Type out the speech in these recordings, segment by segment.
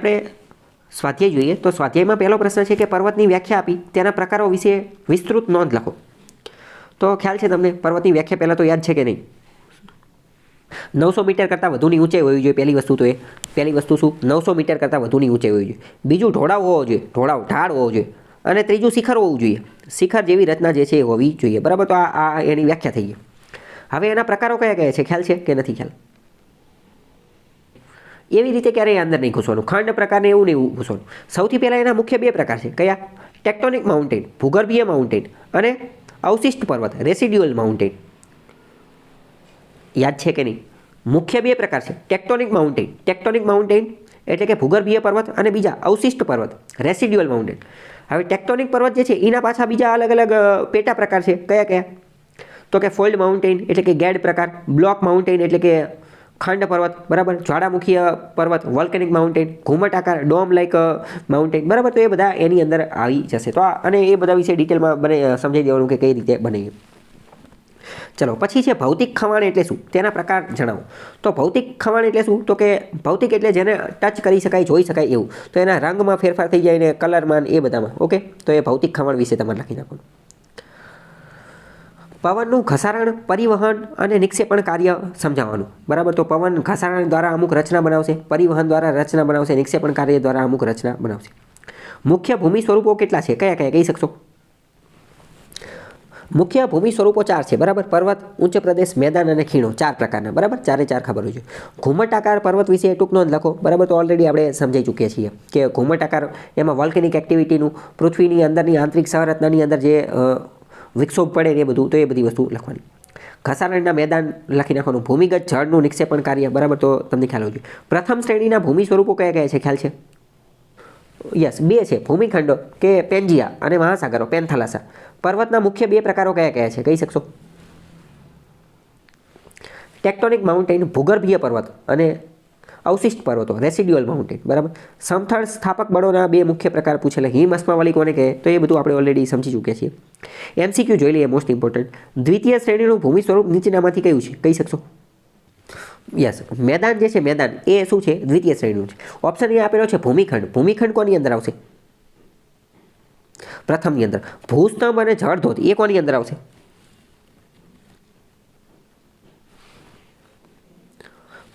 આપણે સ્વાધ્યાય જોઈએ, તો સ્વાધ્યાયમાં પહેલો પ્રશ્ન છે કે પર્વતની વ્યાખ્યા આપી, તેના પ્રકારો વિશે વિસ્તૃત નોંધ લખો. તો ખ્યાલ છે તમને, પર્વતની વ્યાખ્યા પહેલાં તો યાદ છે કે નહીં? નવસો મીટર કરતાં વધુની ઊંચાઈ હોવી જોઈએ, પહેલી વસ્તુ તો એ. પહેલી વસ્તુ શું? નવસો મીટર કરતાં વધુની ઊંચાઈ હોવી જોઈએ. બીજું, ઢોળાવ હોવો જોઈએ, ઢોળાવ, ઢાળ હોવો જોઈએ. અને ત્રીજું, શિખર હોવું જોઈએ. શિખર જેવી રચના જે છે એ હોવી જોઈએ. બરાબર, તો આ આ એની વ્યાખ્યા થઈ ગઈ. હવે એના પ્રકારો કયા કયા છે? ખ્યાલ છે કે નથી ખ્યાલ? એવી રીતે ક્યારેય અંદર નહીં ઘૂસવાનું. ખંડ પ્રકારને એવું નહીં ઘૂસવાનું. સૌથી પહેલાં એના મુખ્ય બે પ્રકાર છે. કયા? ટેક્ટોનિક માઉન્ટેન ભૂગર્ભીય માઉન્ટેન અને અવશિષ્ટ પર્વત રેસિડ્યુઅલ માઉન્ટેન યાદ છે કે નહીં? મુખ્ય બે પ્રકાર છે. ટેક્ટોનિક માઉન્ટેન ટેક્ટોનિક માઉન્ટેન એટલે કે ભૂગર્ભીય પર્વત અને બીજા અવશિષ્ટ પર્વત રેસિડ્યુઅલ માઉન્ટેન હવે ટેક્ટોનિક પર્વત જે છે, એના પાછા બીજા અલગ અલગ પેટા પ્રકાર છે. કયા કયા? તો કે ફોલ્ડ માઉન્ટેન એટલે કે ગેડ પ્રકાર બ્લોક માઉન્ટેન એટલે કે ખંડ પર્વત, બરાબર? જ્વાળામુખીય પર્વત વોલ્કેનિક માઉન્ટેન ઘુમટ આકાર ડોમ લાઇક માઉન્ટેન બરાબર? તો એ બધા એની અંદર આવી જશે. તો આ, અને એ બધા વિશે ડિટેલમાં બને સમજાવી દેવાનું કે કઈ રીતે બને. ચલો, પછી છે ભૌતિક ખવાણ એટલે શું? તેના પ્રકાર જણાવો. તો ભૌતિક ખવાણ એટલે શું? તો કે ભૌતિક એટલે જેને ટચ કરી શકાય, જોઈ શકાય એવું. તો એના રંગમાં ફેરફાર થઈ જાય ને કલરમાં એ બધામાં ઓકે તો એ ભૌતિક ખવાણ વિશે તમારે લખી નાખવાનું. પવનનું ઘસારણ, પરિવહન અને નિક્ષેપણ કાર્ય સમજાવવાનું. બરાબર? તો પવન ઘસારણ દ્વારા અમુક રચના બનાવશે, પરિવહન દ્વારા રચના બનાવશે, નિક્ષેપણ કાર્ય દ્વારા અમુક રચના બનાવશે. મુખ્ય ભૂમિ સ્વરૂપો કેટલા છે? કયા કયા? કહી શકશો? મુખ્ય ભૂમિ સ્વરૂપો ચાર છે, બરાબર? પર્વત, ઉચ્ચ પ્રદેશ, મેદાન અને ખીણો, ચાર પ્રકારના, બરાબર? ચારે ચાર ખબર હોય છે. ઘુમટાકાર પર્વત વિશે ટૂંક નોંધ લખો, બરાબર? તો ઓલરેડી આપણે સમજાઈ ચૂક્યા છીએ કે ઘુમટાકાર એમાં વોલ્કેનિક એક્ટિવિટીનું પૃથ્વીની અંદરની આંતરિક સંરચનાની અંદર જે વિક્ષોભ પડે ને એ બધું, તો એ બધી વસ્તુ લખવાની. ઘસારણના મેદાન લખી નાખવાનું. ભૂમિગત જળનું નિક્ષેપણ કાર્ય, બરાબર? તો તમને ખ્યાલ હોવો જોઈએ પ્રથમ શ્રેણીના ભૂમિ સ્વરૂપો કયા કયા છે? ખ્યાલ છે? યસ, બે છે. ભૂમિખંડો કે પેન્જિયા અને મહાસાગરો, પેન્થલાસા. પર્વતના મુખ્ય બે પ્રકારો કયા કયા છે? કહી શકશો? ટેક્ટોનિક માઉન્ટેન ભૂગર્ભીય પર્વત અને અવશિષ્ટ પર્વતો રેસિડ્યુઅલ માઉન્ટેન બરાબર? સમથળ સ્થાપક બળોના બે મુખ્ય પ્રકાર પૂછેલા. હિમ, અસ્માવલી કોને કહે? તો એ બધું આપણે ઓલરેડી સમજી ચૂક્યા છીએ. એમસીક્યુ જોઈ લઈએ મોસ્ટ ઇમ્પોર્ટન્ટ દ્વિતીય શ્રેણીનું ભૂમિ સ્વરૂપ નીચેનામાંથી કયું છે? કહી શકશો? યસ મેદાન જે છે, મેદાન. એ શું છે? દ્વિતીય શ્રેણીનું છે. ઓપ્શન એ આપેલો છે ભૂમિખંડ. ભૂમિખંડ કોની અંદર આવશે? પ્રથમની અંદર. ભૂસ્તંભ અને જળધોધ એ કોની અંદર આવશે?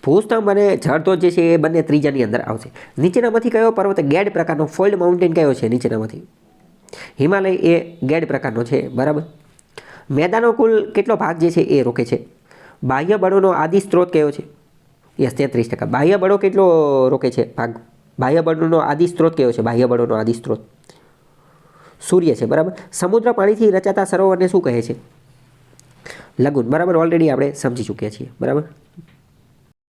ભૂસ્તંભ અને જળધોધ જે છે એ બંને ત્રીજાની અંદર આવશે. નીચેનામાંથી કયો પર્વત ગેડ પ્રકારનો ફોલ્ડ માઉન્ટેન કયો છે નીચેનામાંથી? હિમાલય એ ગેડ પ્રકારનો છે, બરાબર? મેદાનો કુલ કેટલો ભાગ જે છે એ રોકે છે? બાહ્ય બળોનો આદિ સ્ત્રોત કયો છે? યસ, તેત્રીસ ટકા. બાહ્ય બળો કેટલો રોકે છે ભાગ? બાહ્ય બળોનો આદિ સ્ત્રોત કયો છે? બાહ્ય બળોનો આદિ સ્ત્રોત. સૂર્ય છે, બરાબર? સમુદ્ર પાણીથી રચાતા સરોવરને શું કહે છે? લગુન, બરાબર? ઓલરેડી આપણે સમજી ચૂક્યા છીએ, બરાબર?